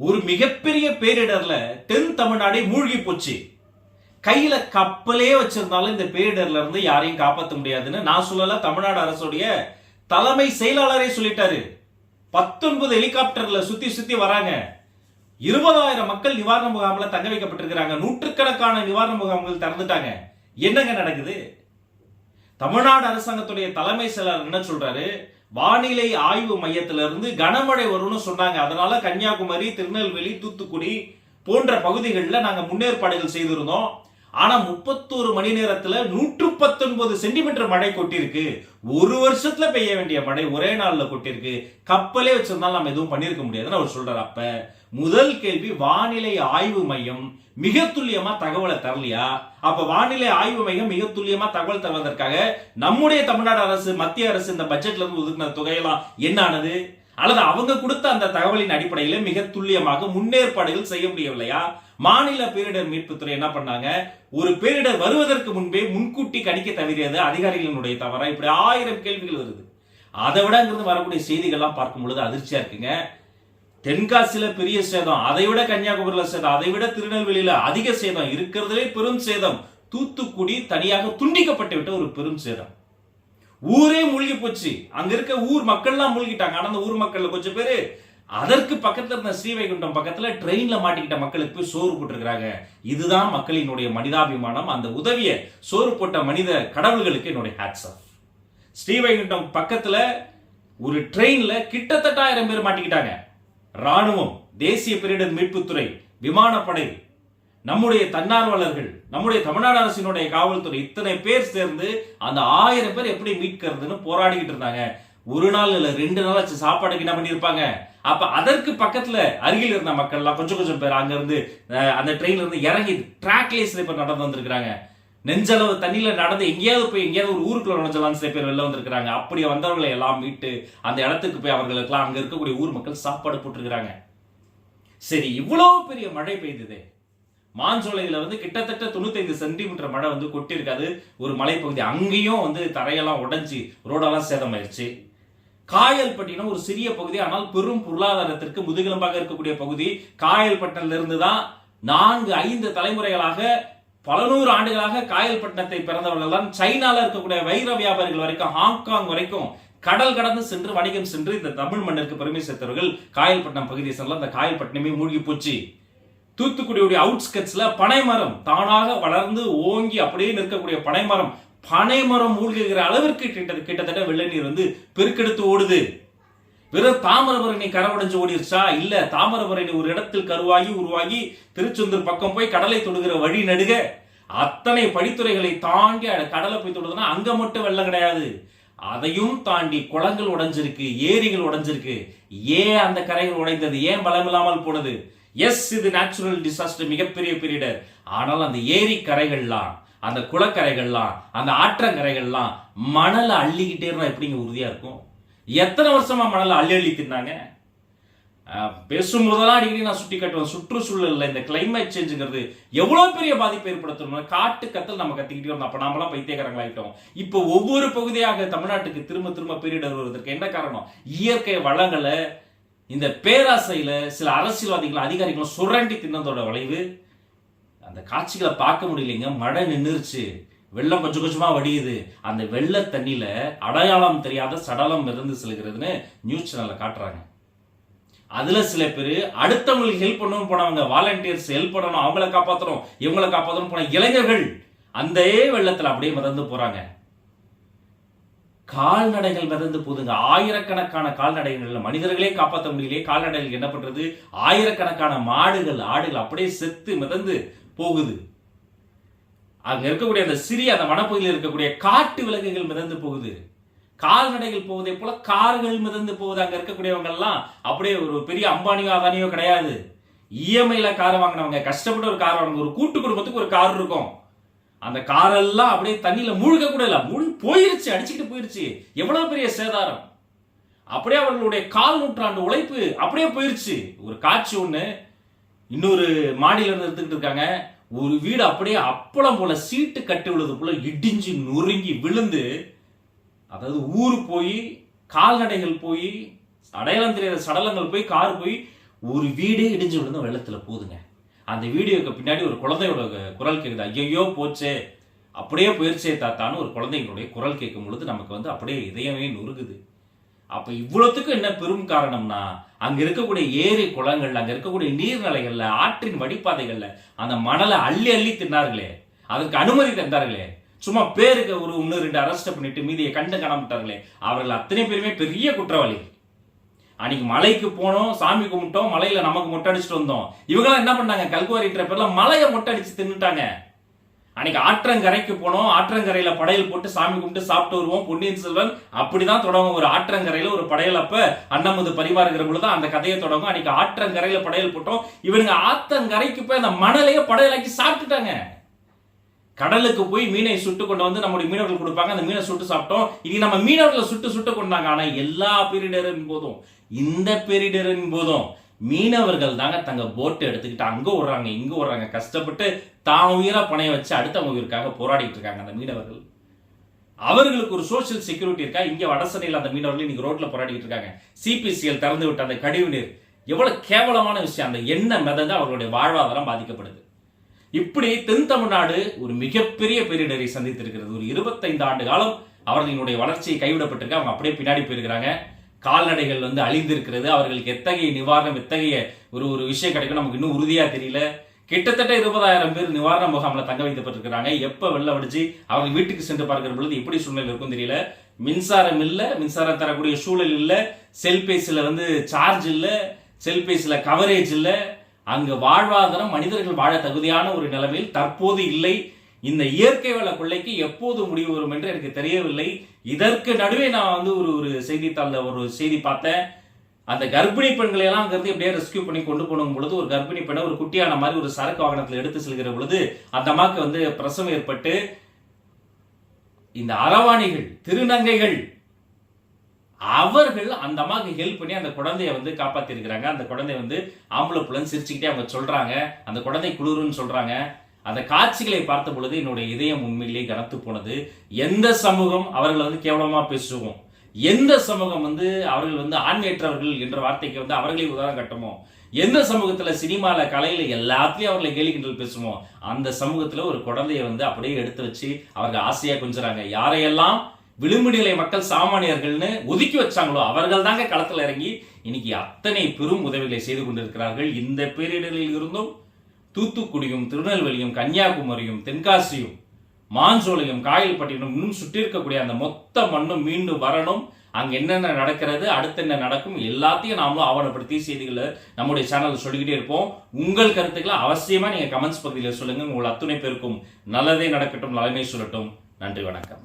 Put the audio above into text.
ஒரு மிகப்பெரிய பேரிடர்ல தென் தமிழ்நாடே மூழ்கி போச்சு. கையில கப்பலே வச்சிருந்தாலும் இந்த பேரிடர்ல இருந்து யாரையும் காப்பாற்ற முடியாதுன்னு நான் சொல்லல தமிழ்நாடு அரசுடைய தலைமை செயலாளரே சொல்லிட்டாரு. பத்தொன்பது ஹெலிகாப்டர்ல சுத்தி சுத்தி வராங்க. இருபதாயிரம் மக்கள் நிவாரண முகாம்ல தங்க வைக்கப்பட்டிருக்கிறாங்க. நூற்றுக்கணக்கான நிவாரண முகாம்கள் திறந்துட்டாங்க. என்னங்க நடக்குது? தமிழ்நாடு அரசாங்கத்துடைய தலைமை செயலாளர் என்ன சொல்றாரு? வானிலை ஆய்வு மையத்திலிருந்து கனமழை வரும்னு சொன்னாங்க. அதனால கன்னியாகுமரி திருநெல்வேலி தூத்துக்குடி போன்ற பகுதிகளில் நாங்கள் முன்னேற்பாடுகள் செய்திருந்தோம். ஆனா முப்பத்தோரு மணி நேரத்துல நூற்று பத்தொன்பது சென்டிமீட்டர் மழை கொட்டிருக்கு. ஒரு வருஷத்துல பெய்ய வேண்டிய மழை ஒரே நாள்ல கொட்டிருக்கு. கப்பலே வச்சிருந்தாலும் நம்ம எதுவும் பண்ணிருக்க முடியாதுன்னு அவர் சொல்றாரு. அப்ப முதல் கேள்வி வானிலை ஆய்வு மையம் மிக துல்லியமா தகவலை தரலையா? அப்ப வானிலை ஆய்வு மையம் மிக துல்லியமா தகவல் தருவதற்காக நம்முடைய தமிழ்நாடு அரசு மத்திய அரசு இந்த பட்ஜெட்ல இருந்து ஒதுக்கின தொகையெல்லாம் என்னானது? அல்லது அவங்க கொடுத்த அந்த தகவலின் அடிப்படையில மிக துல்லியமாக முன்னேற்பாடுகள் செய்ய முடியவில்லையா? மாநில பேரிடர் மீட்புத்துறை என்ன பண்ணாங்க? ஒரு பேரிடர் வருவதற்கு முன்பே முன்கூட்டி கணிக்க தவறியது அதிகாரிகளினுடைய தவறா? இப்படி ஆயிரம் கேள்விகள் வருது. அதை விட அங்கிருந்து வரக்கூடிய செய்திகள்லாம் பார்க்கும் பொழுது அதிர்ச்சியா இருக்குங்க. தென்காசியில பெரிய சேதம் அதை விட கன்னியாகுமரியில சேதம் அதை விட திருநெல்வேலியில அதிக சேதம் இருக்கிறதுலே பெரும் சேதம். தூத்துக்குடி தனியாக துண்டிக்கப்பட்டு விட்ட ஒரு பெரும் சேதம். ஊரே மூழ்கி போச்சு. அங்க இருக்க ஊர் மக்கள்லாம் மூழ்கிட்டாங்க. ஆனா அந்த ஊர் மக்கள்ல கொஞ்சம் பேரு அதற்கு பக்கத்துல இருந்த ஸ்ரீவைகுண்டம் பக்கத்துல ட்ரெயின்ல மாட்டிக்கிட்ட மக்களுக்கு போய் சோறு போட்டிருக்கிறாங்க. இதுதான் மக்களினுடைய மனிதாபிமானம். அந்த உதவிய சோறு போட்ட மனித கடவுள்களுக்கு என்னுடைய ஹேட்ஸ் ஆஃப் ஸ்ரீவைகுண்டம் பக்கத்துல ஒரு ட்ரெயின்ல கிட்டத்தட்ட ஆயிரம் பேர் மாட்டிக்கிட்டாங்க. ராணுவம் தேசிய பேரிடர் மீட்புத்துறை விமானப்படை நம்முடைய தன்னார்வலர்கள் நம்முடைய தமிழ்நாடு அரசினுடைய காவல்துறை இத்தனை பேர் சேர்ந்து அந்த ஆயிரம் பேர் எப்படி மீட்கிறதுன்னு போராடிக்கிட்டு இருந்தாங்க. ஒரு நாள் இல்ல ரெண்டு நாள் ஆச்சு சாப்பாடுக்கு என்ன பண்ணிருப்பாங்க அப்ப அதற்கு பக்கத்துல அருகில் இருந்த மக்கள்லாம் கொஞ்சம் கொஞ்சம் பேர் அங்க இருந்து அந்த ட்ரெயின்ல இருந்து இறங்கி ட்ராக்லேயே இப்ப நடந்து வந்திருக்கிறாங்க. நெஞ்சளவு தண்ணியில நடந்து எங்கேயாவது போய் எங்கேயாவது ஒரு ஊருக்குள்ள நுழைஞ்சலாம் சில பேர் வெளில வந்திருக்கிறாங்க. அப்படி வந்தவர்களை எல்லாம் மீட்டு அந்த இடத்துக்கு போய் அவர்களுக்கெல்லாம் அங்க இருக்கக்கூடிய ஊர் மக்கள் சாப்பாடு போட்டிருக்கிறாங்க. சரி இவ்வளோ பெரிய மழை பெய்தது. மாஞ்சோலையில வந்து கிட்டத்தட்ட தொண்ணூத்தைந்து சென்டிமீட்டர் மழை வந்து கொட்டியிருக்காது. ஒரு மலைப்பகுதி அங்கேயும் வந்து தரையெல்லாம் உடைஞ்சி ரோடெல்லாம் சேதமாயிருச்சு. காயல்பட்டினம் ஒரு சிறிய பகுதி ஆனால் பெரும் பொருளாதாரத்திற்கு முதுகெலும்பாக இருக்கக்கூடிய பகுதி. காயல் இருந்து தான் நான்கு ஐந்து தலைமுறைகளாக பல நூறு ஆண்டுகளாக காயல்பட்டினத்தை பிறந்தவர்கள் தான் சைனால இருக்கக்கூடிய வைர வியாபாரிகள் வரைக்கும் ஹாங்காங் வரைக்கும் கடல் கடந்து சென்று வணிகம் சென்று இந்த தமிழ் மண்ணிற்கு பெருமை சேர்த்தவர்கள். காயல்பட்டினம் பகுதியை செல்ல அந்த காயல்பட்டினமே மூழ்கி போச்சு. தூத்துக்குடியுடைய அவுட்ஸ்கட்ஸ்ல பனைமரம் தானாக வளர்ந்து ஓங்கி அப்படியே நிற்கக்கூடிய பனைமரம். பனைமரம் மூழ்குகிற அளவிற்கு கிட்ட கிட்டத்தட்ட வெள்ள நீர் வந்து பெருக்கெடுத்து ஓடுது. வெறும் தாமிரபரணி கரவடைஞ்சு ஓடிருச்சா? இல்ல தாமிரபரணி ஒரு இடத்தில் கருவாகி உருவாகி திருச்செந்தூர் பக்கம் போய் கடலை தொடுகிற வழி நடுக. அத்தனை படித்துறைகளை தாண்டி கடலை போய் தொடுதுன்னா அங்க மட்டும் வெள்ளம் கிடையாது. அதையும் தாண்டி குளங்கள் உடைஞ்சிருக்கு ஏரிகள் உடைஞ்சிருக்கு. ஏன் அந்த கரைகள் உடைந்தது? ஏன் பலமில்லாமல் போனது? எஸ் இது நேச்சுரல் டிசாஸ்டர் மிகப்பெரிய பீரியடர் ஆனால் அந்த ஏரி கரைகள்லாம் அந்த குளக்கரைகள்லாம் அந்த ஆற்றங்கரைகள்லாம் மணலை அள்ளிக்கிட்டே இருந்தா எப்படிங்க உறுதியா இருக்கும்? எத்தனை வருஷமா மணலை அள்ளி அள்ளி தின்னாங்க? பேசும்போதெல்லாம் அடிக்கடி நான் சுட்டி காட்டுவேன். சுற்றுச்சூழல்ல இந்த கிளைமேட் சேஞ்சுங்கிறது எவ்வளவு பெரிய பாதிப்பு ஏற்படுத்தணும் காட்டு கத்தல் நம்ம கத்திக்கிட்டே இருந்தோம். அப்ப நாமெல்லாம் பைத்தியக்காரங்களாயிட்டோம் இப்போ ஒவ்வொரு பகுதியாக தமிழ்நாட்டுக்கு திரும்ப திரும்ப பேரிடர் வருவதற்கு என்ன காரணம்? இயற்கை வளங்களை இந்த பேராசையில சில அரசியல்வாதிகள் அதிகாரிகளும் சுரண்டி தின்னதோட விளைவு அந்த காட்சிகளை பார்க்க முடியலைங்க. மழை நின்றுருச்சு வெள்ளம் கொஞ்சம் கொஞ்சமா வடியுது. அந்த வெள்ள தண்ணியில அடையாளம் தெரியாத சடலம் இருந்து செல்கிறதுன்னு நியூஸ் சேனல்ல காட்டுறாங்க. அதுல சில பேர் அடுத்தவங்களுக்கு ஹெல்ப் பண்ணணும் போனவங்க வாலண்டியர்ஸ் ஹெல்ப் பண்ணணும் அவங்கள காப்பாத்தணும் இவங்கள காப்பாத்தணும் போன இளைஞர்கள் அந்த வெள்ளத்துல அப்படியே மிதந்து போறாங்க. கால்நடைகள் மிதந்து போதுங்க ஆயிரக்கணக்கான கால்நடைகள் மனிதர்களே காப்பாற்ற முடியலையே. கால்நடைகள் என்ன பண்றது? ஆயிரக்கணக்கான மாடுகள் ஆடுகள் அப்படியே செத்து மிதந்து போகுது. அங்க இருக்கக்கூடிய அந்த சிறிய அந்த வனப்பகுதியில் இருக்கக்கூடிய காட்டு விலங்குகள் மிதந்து போகுது. கால்நடைகள் போவதை போல கார்கள் மிதந்து போகுது. அங்க இருக்கக்கூடியவங்க எல்லாம் அப்படியே ஒரு பெரிய அம்பானியோ அதானியோ கிடையாது. இஎம்ஐல கார் வாங்கினவங்க கஷ்டப்பட்டு ஒரு கார் வாங்கினவங்க ஒரு கூட்டு குடும்பத்துக்கு ஒரு கார் இருக்கும். அந்த காரெல்லாம் அப்படியே தண்ணியில மூழ்க கூட இல்ல. மூழ்கி போயிருச்சு அடிச்சுக்கிட்டு போயிருச்சு. எவ்வளவு பெரிய சேதாரம். அப்படியே அவர்களுடைய கால் நூற்றாண்டு உழைப்பு அப்படியே போயிருச்சு. ஒரு காட்சி ஒண்ணு. இன்னொரு மாடியில இருந்து எடுத்துக்கிட்டு இருக்காங்க. ஒரு வீடு அப்படியே அப்பளம் போல சீட்டு கட்டி விழுது போல இடிஞ்சு நொறுங்கி விழுந்து அதாவது ஊர் போய் கால்நடைகள் போய் அடையாளம் தெரியாத சடலங்கள் போய் கார் போய் ஒரு வீடே இடிஞ்சு விழுந்து வெள்ளத்துல போகுதுங்க. அந்த வீடியோக்கு பின்னாடி ஒரு குழந்தையோட குரல் கேக்குது ஐயோ போச்சே. அப்படியே போயிருச்சே தாத்தான்னு ஒரு குழந்தைங்களுடைய குரல் கேட்கும் பொழுது நமக்கு வந்து அப்படியே இதயமே நுருகுது அப்ப இவ்வளோத்துக்கும் என்ன பெரும் காரணம்னா அங்க இருக்கக்கூடிய ஏரி குளங்கள்ல அங்க இருக்கக்கூடிய நீர்நிலைகள்ல ஆற்றின் வடிப்பாதைகள்ல அந்த மணலை அள்ளி அள்ளி தின்னார்களே. அதற்கு அனுமதி தந்தார்களே. சும்மா பேருக்கு ஒரு ஒன்று ரெண்டு அரெஸ்ட் பண்ணிட்டு மீதியை கண்டு காணப்பட்டார்களே அவர்கள் அத்தனை பேருமே பெரிய குற்றவாளி. அன்னைக்கு மலைக்கு போனோம் சாமி கும்பிட்டோம் மலையில நமக்கு மொட்டை அடிச்சுட்டு வந்தோம். இவங்களாம் என்ன பண்ணாங்க? கல்குவாரின்ற பேர்ல மலையை மொட்டை அடிச்சு தின்னுட்டாங்க. அன்னைக்கு ஆற்றங்கரைக்கு போனோம். ஆற்றங்கரையில படையல் போட்டு சாமி கும்பிட்டு சாப்பிட்டு வருவோம். பொன்னியின் செல்வன் அப்படிதான் தொடங்கும் ஒரு ஆற்றங்கரையில ஒரு படையல். அப்ப அண்ணமது பரிவாருங்கிற பொழுது அந்த கதையை தொடங்கும். அன்னைக்கு ஆற்றங்கரையில படையல் போட்டோம். இவனுங்க ஆத்தங்கரைக்கு போய் அந்த மணலையே படையலாக்கி சாப்பிட்டுட்டாங்க. கடலுக்கு போய் மீனை சுட்டு கொண்டு வந்து நம்முடைய மீனவர்கள் கொடுப்பாங்க. அந்த மீனை சுட்டு சாப்பிட்டோம். இது நம்ம மீனவர்களை சுட்டு சுட்டு கொண்டாங்க. ஆனா எல்லா பேரிடரின் போதும். இந்த பேரிடரின் போதும். மீனவர்கள் தாங்க தங்க போட்டு எடுத்துக்கிட்டு அங்க விடுறாங்க இங்க விடுறாங்க கஷ்டப்பட்டு தான் உயிரா பணைய வச்சு அடுத்தவங்க உயிருக்காக போராடிட்டு இருக்காங்க அந்த மீனவர்கள். அவர்களுக்கு ஒரு சோஷியல் செக்யூரிட்டி இருக்கா? இங்க வடசனையில் அந்த மீனவர்கள் இன்னைக்கு ரோட்ல போராடிட்டு இருக்காங்க. சிபிசிஎல் திறந்து விட்ட அந்த கழிவு நீர் எவ்வளவு கேவலமான விஷயம். அந்த எண்ணெய் மிதந்து அவர்களுடைய வாழ்வாதாரம் பாதிக்கப்படுது. இப்படி தென் தமிழ்நாடு ஒரு மிகப்பெரிய பேரிடரை சந்தித்திருக்கிறது. ஒரு இருபத்தைந்து ஆண்டு காலம் அவர்களினுடைய வளர்ச்சியை கைவிடப்பட்டிருக்கு. அவங்க அப்படியே பின்னாடி போயிருக்கிறாங்க. கால்நடைகள் வந்து அழிந்திருக்கிறது. அவர்களுக்கு எத்தகைய நிவாரணம் எத்தகைய ஒரு ஒரு விஷயம் கிடைக்கும் நமக்கு இன்னும் உறுதியா தெரியல. கிட்டத்தட்ட இருபதாயிரம் பேர் நிவாரண முகாமில் தங்க வைக்கப்பட்டிருக்கிறாங்க. எப்ப வெள்ள அடிச்சு அவங்க வீட்டுக்கு சென்று பார்க்கிற பொழுது எப்படி சூழ்நிலை இருக்கும் தெரியல. மின்சாரம் இல்லை மின்சாரம் தரக்கூடிய சூழல் இல்லை செல்பேசியில் வந்து சார்ஜ் இல்லை செல்பேசியில் கவரேஜ் இல்லை. அங்கு வாழ்வாதாரம் மனிதர்கள் வாழ தகுதியான ஒரு நிலைமையில் தற்போது இல்லை. இந்த இயற்கை வள கொள்ளைக்கு எப்போது முடிவு வரும் என்று எனக்கு தெரியவில்லை. இதற்கு நடுவே நான் வந்து ஒரு ஒரு செய்தித்தாளில் ஒரு செய்தி பார்த்தேன். அந்த கர்ப்பிணி பெண்களை எல்லாம் அங்கிருந்து எப்படியே ரெஸ்கியூ பண்ணி கொண்டு போனும் பொழுது ஒரு கர்ப்பிணி பெண்ணை ஒரு குட்டியான மாதிரி ஒரு சரக்கு வாகனத்தில் எடுத்து செல்கிற பொழுது அந்த அம்மாக்கு வந்து பிரசவம் ஏற்பட்டு இந்த அரவாணிகள் திருநங்கைகள் அவர்கள் அந்த அம்மாவுக்கு ஹெல்ப் பண்ணி அந்த குழந்தைய வந்து காப்பாத்திருக்கிறாங்க. அந்த குழந்தை வந்து ஆம்பளை புலன் சிரிச்சுக்கிட்டே அவங்க சொல்றாங்க. அந்த குழந்தை குளிருன்னு சொல்றாங்க. அந்த காட்சிகளை பார்த்த பொழுது என்னுடைய இதயம் உண்மையிலேயே கனத்து போனது. எந்த சமூகம் அவர்களை வந்து கேவலமா பேசுவோம்? எந்த சமூகம் வந்து அவர்கள் வந்து ஆண்மையற்றவர்கள் என்ற வார்த்தைக்கு வந்து அவர்களே உதாரணம் கட்டுமோ? எந்த சமூகத்துல சினிமாவில் கலையில எல்லாத்துலயும் அவர்களை கேலி கிண்டல் பேசுவோம் அந்த சமூகத்துல ஒரு குழந்தையை வந்து அப்படியே எடுத்து வச்சு அவர்கள் ஆசையா கொஞ்சுறாங்க யாரையெல்லாம் விளிம்பு நிலை மக்கள் சாமானியர்கள்னு ஒதுக்கி வச்சாங்களோ அவர்கள் தாங்க களத்துல இறங்கி இன்னைக்கு அத்தனை பெரும் உதவிகளை செய்து கொண்டிருக்கிறார்கள். இந்த பேரிடரில் இருந்தும் தூத்துக்குடியும் திருநெல்வேலியும் கன்னியாகுமரியும் தென்காசியும் மான்சோலையும் காயல்பட்டினம் இன்னும் சுற்றி இருக்கக்கூடிய அந்த மொத்த மண்ணும் மீண்டும் வரணும். அங்கே என்னென்ன நடக்கிறது அடுத்து என்ன நடக்கும் எல்லாத்தையும் நாமளும் ஆவணப்படுத்தி செய்திகளை நம்முடைய சேனலில் சொல்லிக்கிட்டே இருப்போம். உங்கள் கருத்துக்களை அவசியமாக நீங்கள் கமெண்ட்ஸ் பகுதியில் சொல்லுங்கள் உங்கள் அத்துணை பேருக்கும் நல்லதே நடக்கட்டும் நலமே சொல்லட்டும். நன்றி வணக்கம்.